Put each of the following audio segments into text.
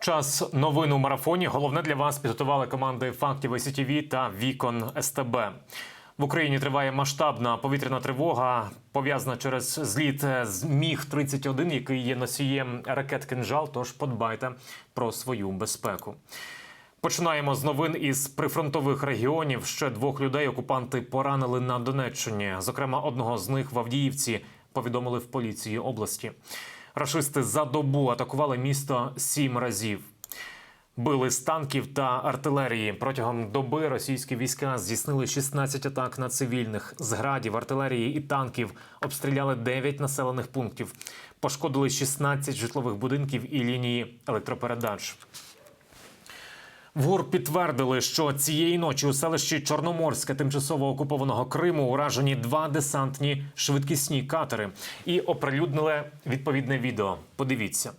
Час новин у марафоні. Головне для вас підготували команди фактів СІТВ та Вікон СТБ. В Україні триває масштабна повітряна тривога, пов'язана через зліт з Міг 31 який є носієм ракет «Кинжал», Тож подбайте про свою безпеку. Починаємо з новин із прифронтових регіонів. Ще двох людей окупанти поранили на Донеччині. Зокрема, одного з них в Авдіївці повідомили в поліції області. Рашисти за добу атакували місто сім разів. Били з танків та артилерії. Протягом доби російські війська здійснили 16 атак на цивільних. З градів, артилерії і танків обстріляли 9 населених пунктів. Пошкодили 16 житлових будинків і лінії електропередач. В ГУР підтвердили, що цієї ночі у селищі Чорноморське тимчасово окупованого Криму уражені два десантні швидкісні катери і оприлюднили відповідне відео. Подивіться.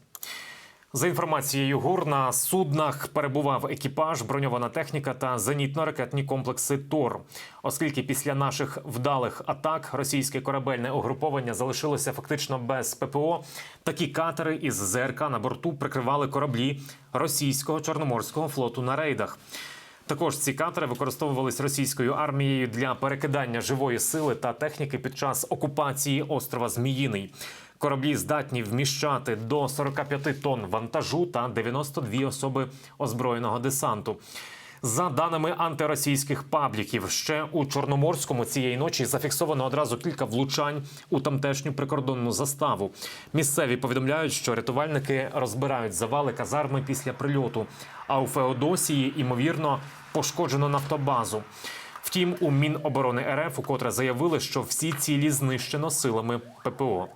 За інформацією ГУР, на суднах перебував екіпаж, броньована техніка та зенітно-ракетні комплекси ТОР. Оскільки після наших вдалих атак російське корабельне угруповання залишилося фактично без ППО, такі катери із ЗРК на борту прикривали кораблі російського чорноморського флоту на рейдах. Також ці катери використовувались російською армією для перекидання живої сили та техніки під час окупації острова Зміїний. Кораблі здатні вміщати до 45 тонн вантажу та 92 особи озброєного десанту. За даними антиросійських пабліків, ще у Чорноморському цієї ночі зафіксовано одразу кілька влучань у тамтешню прикордонну заставу. Місцеві повідомляють, що рятувальники розбирають завали казарми після прильоту. А у Феодосії, ймовірно, пошкоджено нафтобазу. Втім, у Міноборони РФ укотре заявили, що всі цілі знищено силами ППО.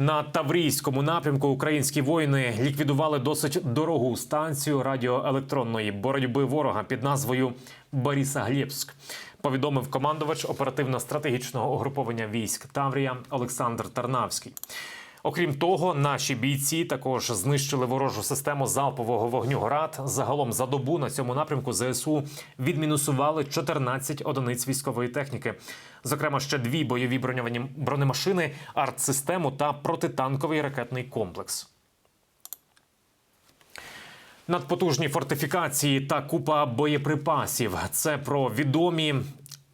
На Таврійському напрямку українські воїни ліквідували досить дорогу станцію радіоелектронної боротьби ворога під назвою Борисоглєбськ. Повідомив командувач оперативно-стратегічного угруповання військ Таврія Олександр Тарнавський. Окрім того, наші бійці також знищили ворожу систему залпового вогню ГРАД. Загалом за добу на цьому напрямку ЗСУ відмінусували 14 одиниць військової техніки. Зокрема, ще дві бойові броньовані бронемашини, артсистему та протитанковий ракетний комплекс. Надпотужні фортифікації та купа боєприпасів. Це про відомі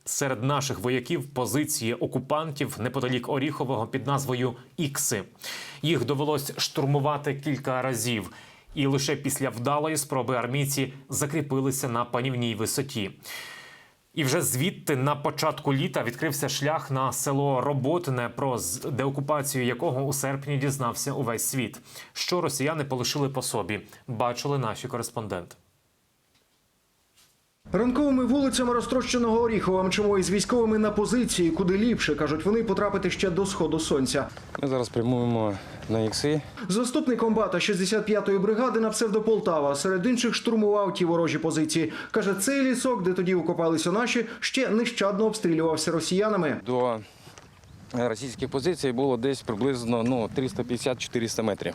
серед наших вояків позиції окупантів неподалік Оріхового під назвою Ікси. Їх довелось штурмувати кілька разів. І лише після вдалої спроби армійці закріпилися на панівній висоті. І вже звідти на початку літа відкрився шлях на село Роботине, про деокупацію якого у серпні дізнався увесь світ. Що росіяни полишили по собі, бачили наші кореспонденти. Ранковими вулицями розтрощеного Оріхова мчимо із військовими на позиції, куди ліпше, кажуть вони, потрапити ще до сходу сонця. Ми зараз прямуємо на ікси. Заступник комбата 65-ї бригади на псевдо Полтава серед інших штурмував ті ворожі позиції. Каже, цей лісок, де тоді окопалися наші, ще нещадно обстрілювався росіянами. До російських позицій було десь приблизно ну, 350-400 метрів.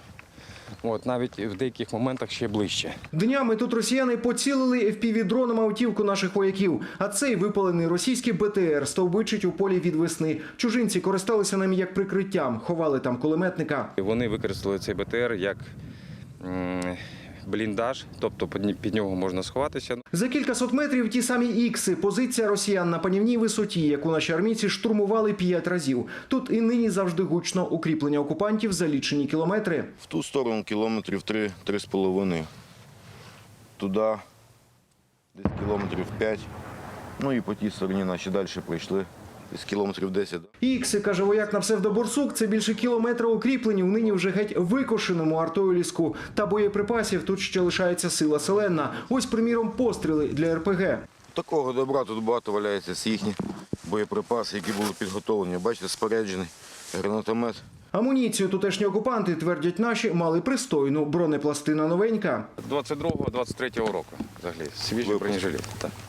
От, навіть в деяких моментах ще ближче. Днями тут росіяни поцілили FPV-дроном автівку наших вояків. А цей випалений російський БТР стовбичить у полі від весни. Чужинці користалися ним як прикриттям, ховали там кулеметника. Вони використали цей БТР як бліндаж, тобто під, під нього можна сховатися. За кількасот метрів ті самі ікси. Позиція росіян на панівній висоті, яку наші армійці штурмували п'ять разів. Тут і нині завжди гучно укріплення окупантів за лічені кілометри. В ту сторону кілометрів 3-3,5. Туди десь кілометрів 5. Ну і по тій стороні наші далі пройшли. Десь кілометрів 10. Ікси, каже вояк на псевдоборсук, це більше кілометра укріплені. у нині вже геть викошеному артою ліску. Та боєприпасів тут ще лишається сила селена. Ось, приміром, постріли для РПГ. Такого добра тут багато валяється з їхні боєприпаси, які були підготовлені. Бачите, споряджений гранатомет. Амуніцію тутешні окупанти, твердять наші, мали пристойну. Бронепластина новенька. 22-23 року взагалі. Свіжі Випуск. бронежилети.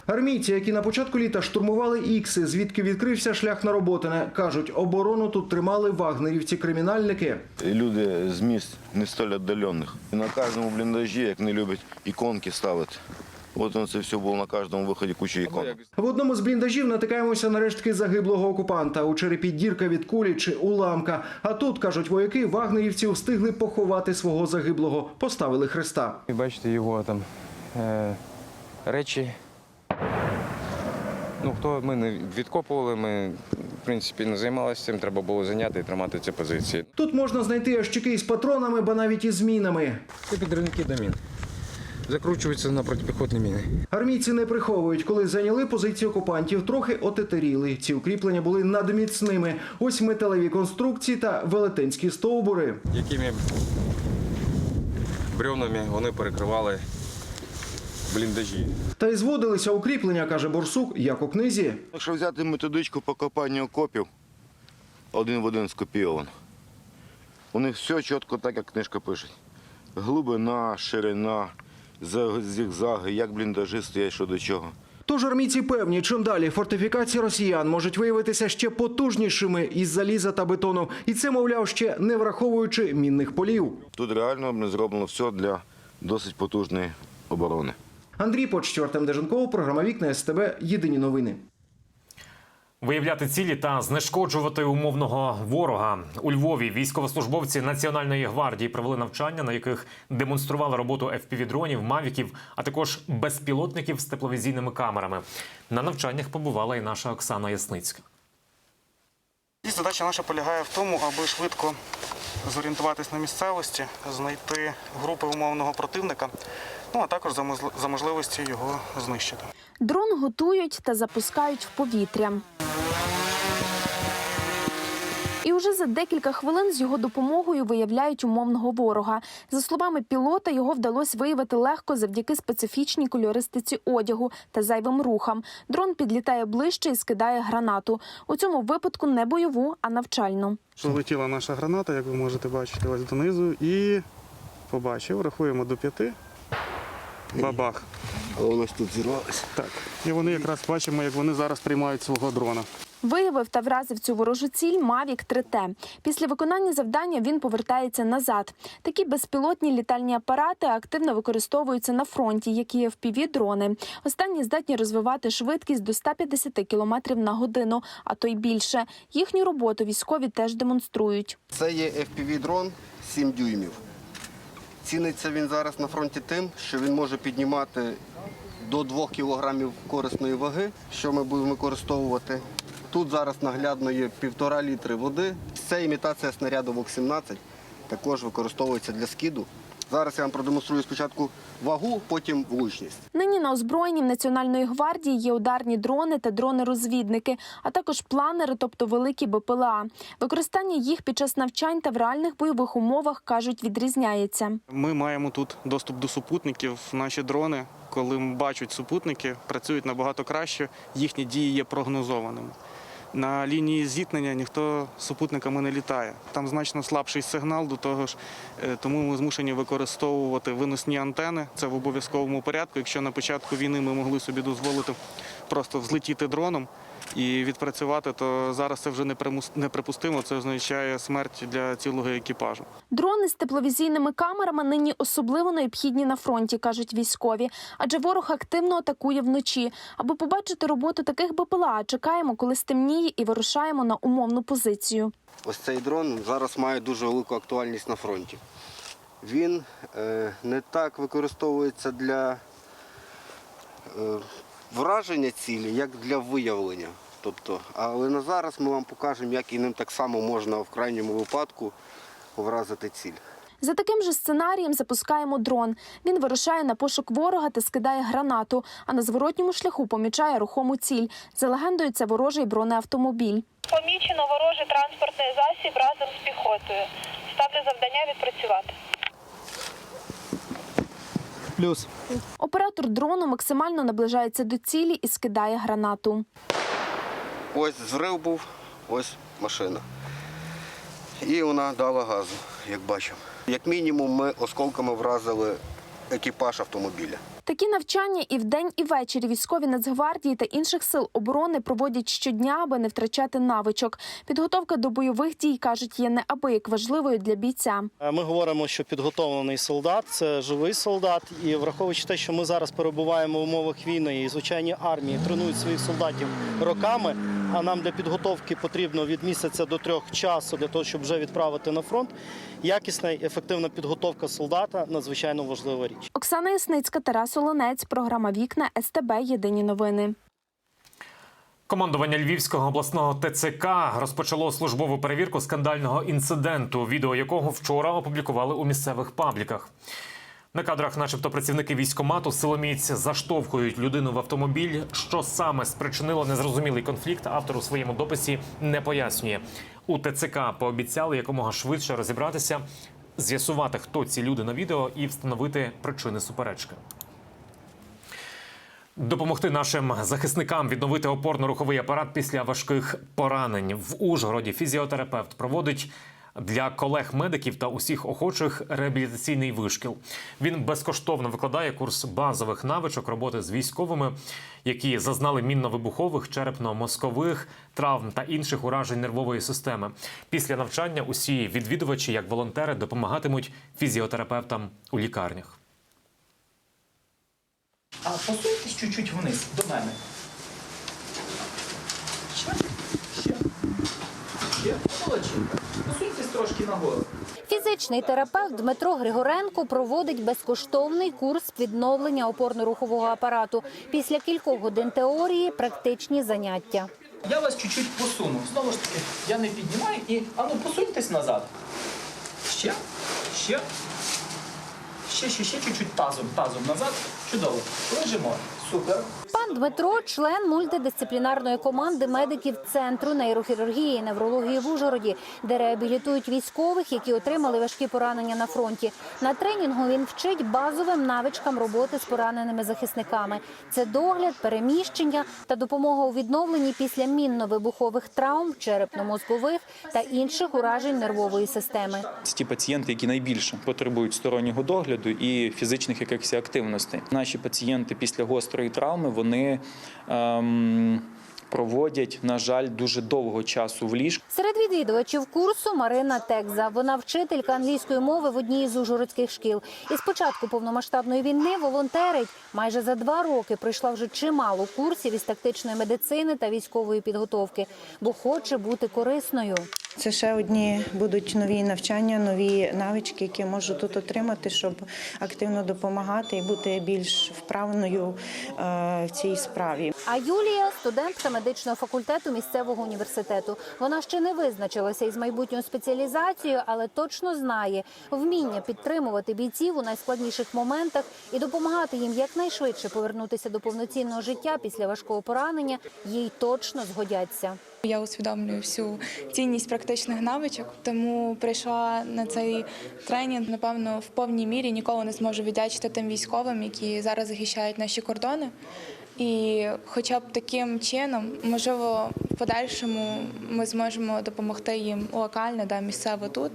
Армійці, які на початку літа штурмували ікси, звідки відкрився шлях на роботине, кажуть, оборону тут тримали вагнерівці-кримінальники. Люди з міст не столь віддалених. І на кожному бліндажі, як не люблять, іконки ставити. От це все було на кожному виході куча ікон. В одному з бліндажів натикаємося на рештки загиблого окупанта. У черепі дірка від кулі чи уламка. А тут, кажуть вояки, вагнерівці встигли поховати свого загиблого, поставили хреста. І бачите його там е, речі. Ну, хто ми не відкопували, ми в принципі не займалися цим, треба було зайняти і тримати ці позиції. Тут можна знайти ящики із патронами, ба навіть із мінами. Це підривники до мін. Закручуються на протипіхотні міни. Армійці не приховують, коли зайняли позиції окупантів, трохи отетеріли. Ці укріплення були надміцними. Ось металеві конструкції та велетенські стовбури. Якими бревнами вони перекривали бліндажі. Та й зводилися укріплення, каже Борсук, як у книзі. Якщо взяти методичку по копанню окопів, один в один скопійовано. У них все чітко так, як книжка пише. Глибина, ширина, зігзаги, як бліндажі стоять, що до чого. Тож армійці певні, чим далі фортифікації росіян можуть виявитися ще потужнішими із заліза та бетону. І це, мовляв, ще не враховуючи мінних полів. Тут реально ми зроблено все для досить потужної оборони. Андрій Почтю, Артем Деженков, програма Вікна СТБ. Єдині новини. Виявляти цілі та знешкоджувати умовного ворога у Львові. Військовослужбовці Національної гвардії провели навчання, на яких демонстрували роботу FPV-дронів, мавіків, а також безпілотників з тепловізійними камерами. На навчаннях побувала і наша Оксана Ясницька. І задача наша полягає в тому, аби швидко зорієнтуватись на місцевості, знайти групи умовного противника, ну а також за можливості його знищити. Дрон готують та запускають в повітря. І уже за декілька хвилин з його допомогою виявляють умовного ворога. За словами пілота, його вдалося виявити легко завдяки специфічній кольористиці одягу та зайвим рухам. Дрон підлітає ближче і скидає гранату. У цьому випадку не бойову, а навчальну. Полетіла наша граната, як ви можете бачити, ось донизу, і побачив, рахуємо до п'яти. Бабах. А воно ж тут зірвалося. Так. І вони якраз бачимо, як вони зараз приймають свого дрона. Виявив та вразив цю ворожу ціль Мавік 3Т. Після виконання завдання він повертається назад. Такі безпілотні літальні апарати активно використовуються на фронті, як і FPV-дрони. Останні здатні розвивати швидкість до 150 км на годину, а то й більше. Їхню роботу військові теж демонструють. Це є FPV-дрон 7 дюймів. Ціниться він зараз на фронті тим, що він може піднімати до 2 кг корисної ваги, що ми будемо використовувати. Тут зараз наглядно є 1,5 літри води. Це імітація снаряду ВОК-17, також використовується для скиду. Зараз я вам продемонструю спочатку вагу, потім влучність. Нині на озброєнні в Національної гвардії є ударні дрони та дрони-розвідники, а також планери, тобто великі БПЛА. Використання їх під час навчань та в реальних бойових умовах кажуть відрізняється. Ми маємо тут доступ до супутників. Наші дрони, коли бачать супутники, працюють набагато краще, їхні дії є прогнозованими. На лінії зіткнення ніхто супутниками не літає. Там значно слабший сигнал, до того ж, е, тому ми змушені використовувати виносні антени. Це в обов'язковому порядку. Якщо на початку війни ми могли собі дозволити просто взлетіти дроном і відпрацювати, то зараз це вже неприпустимо. Це означає смерть для цілого екіпажу. Дрони з тепловізійними камерами нині особливо необхідні на фронті, кажуть військові, адже ворог активно атакує вночі. Аби побачити роботу таких БПЛА, чекаємо, коли стемніє, і вирушаємо на умовну позицію. Ось цей дрон зараз має дуже велику актуальність на фронті. Він е, не так використовується для е, враження цілі, як для виявлення. Тобто, але на зараз ми вам покажемо, як і ним так само можна в крайньому випадку вразити ціль. За таким же сценарієм запускаємо дрон. Він вирушає на пошук ворога та скидає гранату, а на зворотньому шляху помічає рухому ціль. За легендою, це ворожий бронеавтомобіль. Помічено ворожий транспортний засіб разом з піхотою. Ставлю завдання відпрацювати. Плюс Оператор дрону максимально наближається до цілі і скидає гранату. Ось зрив був, ось машина. І вона дала газу, як бачимо. Як мінімум, ми осколками вразили екіпаж автомобіля. Такі навчання і вдень, і ввечері військові Нацгвардії та інших сил оборони проводять щодня, аби не втрачати навичок. Підготовка до бойових дій кажуть є неабияк важливою для бійця. Е, Ми говоримо, що підготовлений солдат це живий солдат, і враховуючи те, що ми зараз перебуваємо в умовах війни, і звичайні армії тренують своїх солдатів роками. А нам для підготовки потрібно від місяця до трьох часу для того, щоб вже відправити на фронт. Якісна і ефективна підготовка солдата надзвичайно важлива річ. Оксана Ясницька, Тарас Олонець, програма Вікна СТБ. Єдині новини. Командування Львівського обласного ТЦК розпочало службову перевірку скандального інциденту, відео якого вчора опублікували у місцевих пабліках. На кадрах, начебто, працівники військкомату силоміць заштовхують людину в автомобіль. Що саме спричинило незрозумілий конфлікт, автор у своєму дописі не пояснює. У ТЦК пообіцяли якомога швидше розібратися, з'ясувати, хто ці люди на відео, і встановити причини суперечки. Допомогти нашим захисникам відновити опорно-руховий апарат після важких поранень в Ужгороді. Фізіотерапевт проводить для колег-медиків та усіх охочих реабілітаційний вишкіл. Він безкоштовно викладає курс базових навичок роботи з військовими, які зазнали мінно-вибухових, черепно-мозкових травм та інших уражень нервової системи. Після навчання усі відвідувачі, як волонтери, допомагатимуть фізіотерапевтам у лікарнях. А посуньтесь чуть-чуть вниз до мене. Ще. Ще. Ще. Молодчинка. Посуньтесь трошки нагору. Фізичний терапевт Дмитро Григоренко проводить безкоштовний курс відновлення опорно-рухового апарату. Після кількох годин теорії практичні заняття. Я вас чуть-чуть посуну. Знову ж таки, я не піднімаю і. А ну посуньтесь назад. Ще. Ще. Ще, ще, ще чуть-чуть тазом, тазом назад. Чудово. Лежимо. Супер. Пан Дмитро член мультидисциплінарної команди медиків центру нейрохірургії і неврології в Ужгороді, де реабілітують військових, які отримали важкі поранення на фронті. На тренінгу він вчить базовим навичкам роботи з пораненими захисниками. Це догляд, переміщення та допомога у відновленні після мінно-вибухових травм, черепно-мозкових та інших уражень нервової системи. Це ті пацієнти, які найбільше потребують стороннього догляду і фізичних якихось активностей. Наші пацієнти після гострої травми вони ем, проводять, на жаль, дуже довго часу в ліжку. Серед відвідувачів курсу Марина Текза. Вона вчителька англійської мови в одній із ужгородських шкіл. І з початку повномасштабної війни волонтерить. Майже за два роки пройшла вже чимало курсів із тактичної медицини та військової підготовки, бо хоче бути корисною. Це ще одні будуть нові навчання, нові навички, які можу тут отримати, щоб активно допомагати і бути більш вправною е, в цій справі. А Юлія студентка медичного факультету місцевого університету. Вона ще не визначилася із майбутньою спеціалізацією, але точно знає вміння підтримувати бійців у найскладніших моментах і допомагати їм якнайшвидше повернутися до повноцінного життя після важкого поранення. Їй точно згодяться. Я усвідомлюю всю цінність практичних навичок, тому прийшла на цей тренінг. Напевно, в повній мірі ніколи не зможу віддячити тим військовим, які зараз захищають наші кордони. І, хоча б таким чином, можливо, подальшому ми зможемо допомогти їм локально, да, місцево тут,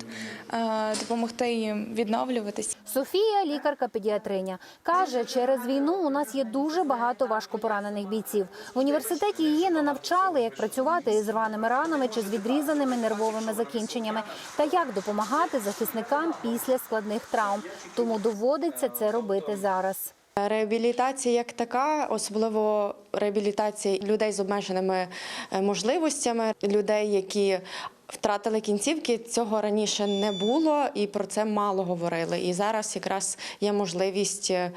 е, допомогти їм відновлюватись. Софія, лікарка-педіатриня, каже, через війну у нас є дуже багато важко поранених бійців. В університеті її не навчали, як працювати із рваними ранами чи з відрізаними нервовими закінченнями, та як допомагати захисникам після складних травм. Тому доводиться це робити зараз. Реабілітація як така, особливо реабілітація людей з обмеженими е, можливостями, людей, які втратили кінцівки, цього раніше не було і про це мало говорили. І зараз якраз є можливість е,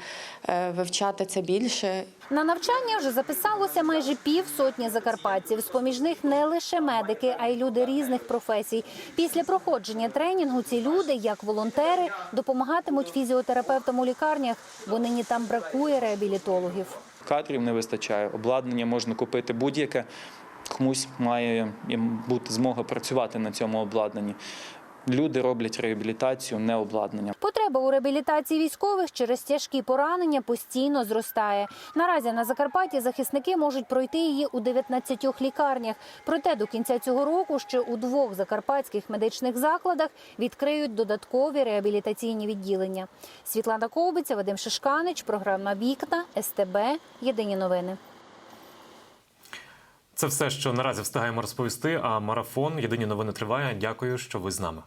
вивчати це більше. На навчання вже записалося майже пів сотні закарпатців. З поміж них не лише медики, а й люди різних професій. Після проходження тренінгу ці люди, як волонтери, допомагатимуть фізіотерапевтам у лікарнях, бо нині там бракує реабілітологів. Кадрів не вистачає, обладнання можна купити будь-яке. Комусь має бути змога працювати на цьому обладнанні. люди роблять реабілітацію, не обладнання. Потреба у реабілітації військових через тяжкі поранення постійно зростає. Наразі на Закарпатті захисники можуть пройти її у 19 лікарнях. Проте до кінця цього року ще у двох закарпатських медичних закладах відкриють додаткові реабілітаційні відділення. Світлана Ковбиця, Вадим Шишканич, програма Вікна СТБ. Єдині новини. Це все, що наразі встигаємо розповісти. А марафон Єдині новини триває. Дякую, що ви з нами.